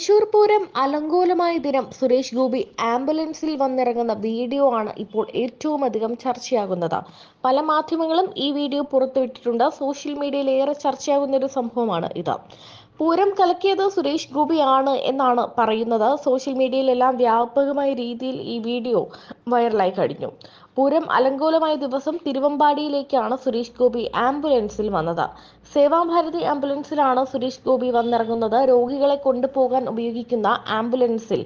തൃശൂർ പൂരം അലങ്കോലമായ ദിനം സുരേഷ് ഗോപി ആംബുലൻസിൽ വന്നിറങ്ങുന്ന വീഡിയോ ആണ് ഇപ്പോൾ ഏറ്റവും അധികം ചർച്ചയാകുന്നത്. പല മാധ്യമങ്ങളും ഈ വീഡിയോ പുറത്തുവിട്ടിട്ടുണ്ട്. സോഷ്യൽ മീഡിയയിൽ ഏറെ ചർച്ചയാകുന്ന ഒരു സംഭവമാണ് ഇത്. പൂരം കലക്കിയത് സുരേഷ് ഗോപിയാണ് എന്നാണ് പറയുന്നത്. സോഷ്യൽ മീഡിയയിലെല്ലാം വ്യാപകമായ രീതിയിൽ ഈ വീഡിയോ വൈറലായി കഴിഞ്ഞു. പൂരം അലങ്കോലമായ ദിവസം തിരുവമ്പാടിയിലേക്കാണ് സുരേഷ് ഗോപി ആംബുലൻസിൽ വന്നത്. സേവാഭാരതി ആംബുലൻസിലാണ് സുരേഷ് ഗോപി വന്നിറങ്ങുന്നത്. രോഗികളെ കൊണ്ടുപോകാൻ ഉപയോഗിക്കുന്ന ആംബുലൻസിൽ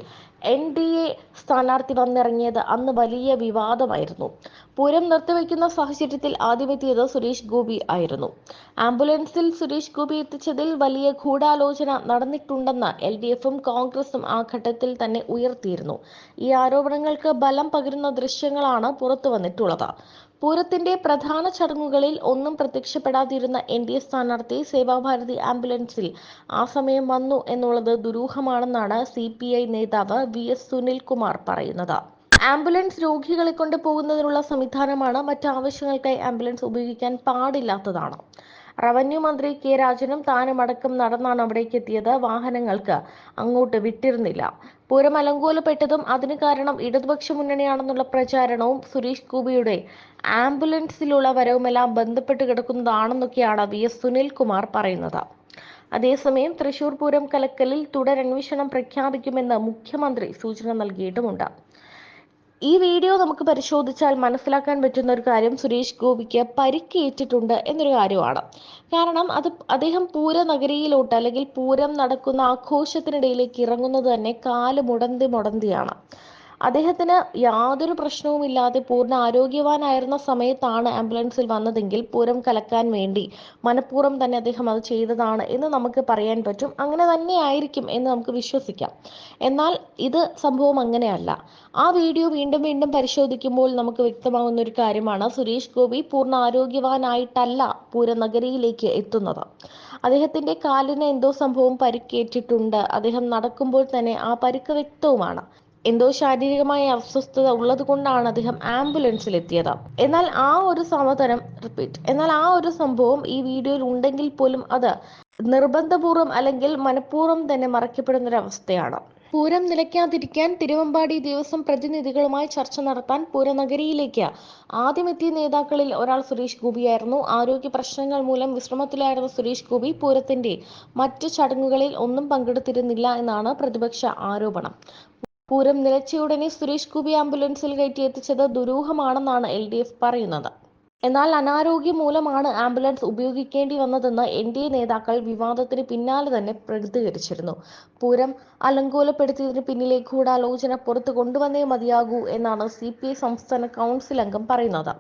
എൻ ഡി എ സ്ഥാനാർത്ഥി വന്നിറങ്ങിയത് അന്ന് വലിയ വിവാദമായിരുന്നു. പൂരം നിർത്തിവെക്കുന്ന സാഹചര്യത്തിൽ ആദ്യമെത്തിയത് സുരേഷ് ഗോപി ആയിരുന്നു. ആംബുലൻസിൽ സുരേഷ് ഗോപി എത്തിച്ചതിൽ വലിയ ഗൂഢാലോചന നടന്നിട്ടുണ്ടെന്ന് എൽ ഡി എഫും കോൺഗ്രസും ആ ഘട്ടത്തിൽ തന്നെ ഉയർത്തിയിരുന്നു. ഈ ആരോപണങ്ങൾക്ക് ബലം പകരുന്ന ദൃശ്യങ്ങളാണ് പുറത്തു വന്നിട്ടുള്ളത് പൂരത്തിന്റെ പ്രധാന ചടങ്ങുകളിൽ ഒന്നും പ്രത്യക്ഷപ്പെടാതിരുന്ന എൻ ഡി എ സ്ഥാനാർത്ഥി സേവാഭാരതി ആംബുലൻസിൽ ആ സമയം വന്നു എന്നുള്ളത് ദുരൂഹമാണെന്നാണ് സി പി ഐ നേതാവ് വി എസ് സുനിൽകുമാർ പറയുന്നത്. ആംബുലൻസ് രോഗികളെ കൊണ്ടുപോകുന്നതിനുള്ള സംവിധാനമാണ് മറ്റ് ആവശ്യങ്ങൾക്കായി ആംബുലൻസ് ഉപയോഗിക്കാൻ പാടില്ലാത്തതാണ്. റവന്യൂ മന്ത്രി കെ രാജനും താനും അടക്കം നടന്നാണ് അവിടേക്ക് എത്തിയത്. വാഹനങ്ങൾക്ക് അങ്ങോട്ട് വിട്ടിരുന്നില്ല. പൂരം അലങ്കോലപ്പെട്ടതും അതിന് കാരണം ഇടതുപക്ഷ മുന്നണിയാണെന്നുള്ള പ്രചാരണവും സുരേഷ് ഗോപിയുടെ ആംബുലൻസിലുള്ള വരവുമെല്ലാം ബന്ധപ്പെട്ട് കിടക്കുന്നതാണെന്നൊക്കെയാണ് വി എസ് സുനിൽകുമാർ പറയുന്നത്. അതേസമയം തൃശൂർ പൂരം കലക്കലിൽ തുടരന്വേഷണം പ്രഖ്യാപിക്കുമെന്ന് മുഖ്യമന്ത്രി സൂചന നൽകിയിട്ടുമുണ്ട്. ഈ വീഡിയോ നമുക്ക് പരിശോധിച്ചാൽ മനസ്സിലാക്കാൻ പറ്റുന്ന ഒരു കാര്യം സുരേഷ് ഗോപിക്ക് പരിക്കേറ്റിട്ടുണ്ട് എന്നൊരു കാര്യമാണ്. കാരണം അത് അദ്ദേഹം പൂര നഗരിയിലോട്ട് അല്ലെങ്കിൽ പൂരം നടക്കുന്ന ആഘോഷത്തിനിടയിലേക്ക് ഇറങ്ങുന്നത് തന്നെ കാൽ മുടന്തി മുടന്തിയാണ്. അദ്ദേഹത്തിന് യാതൊരു പ്രശ്നവുമില്ലാതെ പൂർണ ആരോഗ്യവാനായിരുന്ന സമയത്താണ് ആംബുലൻസിൽ വന്നതെങ്കിൽ പൂരം കലക്കാൻ വേണ്ടി മനഃപൂർവം തന്നെ അദ്ദേഹം അത് ചെയ്തതാണ് എന്ന് നമുക്ക് പറയാൻ പറ്റും. അങ്ങനെ തന്നെ ആയിരിക്കും എന്ന് നമുക്ക് വിശ്വസിക്കാം. എന്നാൽ ഇത് സംഭവം അങ്ങനെയല്ല. ആ വീഡിയോ വീണ്ടും വീണ്ടും പരിശോധിക്കുമ്പോൾ നമുക്ക് വ്യക്തമാകുന്ന ഒരു കാര്യമാണ്. സുരേഷ് ഗോപി പൂർണ ആരോഗ്യവാനായിട്ടല്ല പൂരനഗരിയിലേക്ക് എത്തുന്നത്. അദ്ദേഹത്തിന്റെ കാലിന് എന്തോ സംഭവം പരിക്കേറ്റിട്ടുണ്ട്. അദ്ദേഹം നടക്കുമ്പോൾ തന്നെ ആ പരിക്ക് വ്യക്തവുമാണ്. എന്തോ ശാരീരികമായ അസ്വസ്ഥത ഉള്ളത് കൊണ്ടാണ് അദ്ദേഹം ആംബുലൻസിൽ എത്തിയത് എന്നാൽ ആ ഒരു സമതരം റിപ്പീറ്റ് എന്നാൽ ആ ഒരു സംഭവം ഈ വീഡിയോയിൽ ഉണ്ടെങ്കിൽ പോലും അത് നിർബന്ധപൂർവം അല്ലെങ്കിൽ മനഃപൂർവം തന്നെ മറയ്ക്കപ്പെടുന്ന ഒരു അവസ്ഥയാണ് പൂരം നിലയ്ക്കാതിരിക്കാൻ തിരുവമ്പാടി ദേവസ്വം പ്രതിനിധികളുമായി ചർച്ച നടത്താൻ പൂരനഗരിയിലേക്ക് ആദ്യമെത്തിയ നേതാക്കളിൽ ഒരാൾ സുരേഷ് ഗോപിയായിരുന്നു. ആരോഗ്യ പ്രശ്നങ്ങൾ മൂലം വിശ്രമത്തിലായിരുന്ന സുരേഷ് ഗോപി പൂരത്തിന്റെ മറ്റു ചടങ്ങുകളിൽ ഒന്നും പങ്കെടുത്തിരുന്നില്ല എന്നാണ് പ്രതിപക്ഷ ആരോപണം. പൂരം നിലച്ചയുടനെ സുരേഷ് ഗോപി ആംബുലൻസിൽ കയറ്റി എത്തിച്ചത് ദുരൂഹമാണെന്നാണ് എൽ ഡി എഫ് പറയുന്നത്. എന്നാൽ അനാരോഗ്യം മൂലമാണ് ആംബുലൻസ് ഉപയോഗിക്കേണ്ടി വന്നതെന്ന് എൻ ഡി എ നേതാക്കൾ വിവാദത്തിന് പിന്നാലെ തന്നെ പ്രതികരിച്ചിരുന്നു. പൂരം അലങ്കോലപ്പെടുത്തിയതിന് പിന്നിലെ ഗൂഢാലോചന പുറത്തു കൊണ്ടുവന്നേ മതിയാകൂ എന്നാണ് സി സംസ്ഥാന കൗൺസിൽ അംഗം പറയുന്നത്.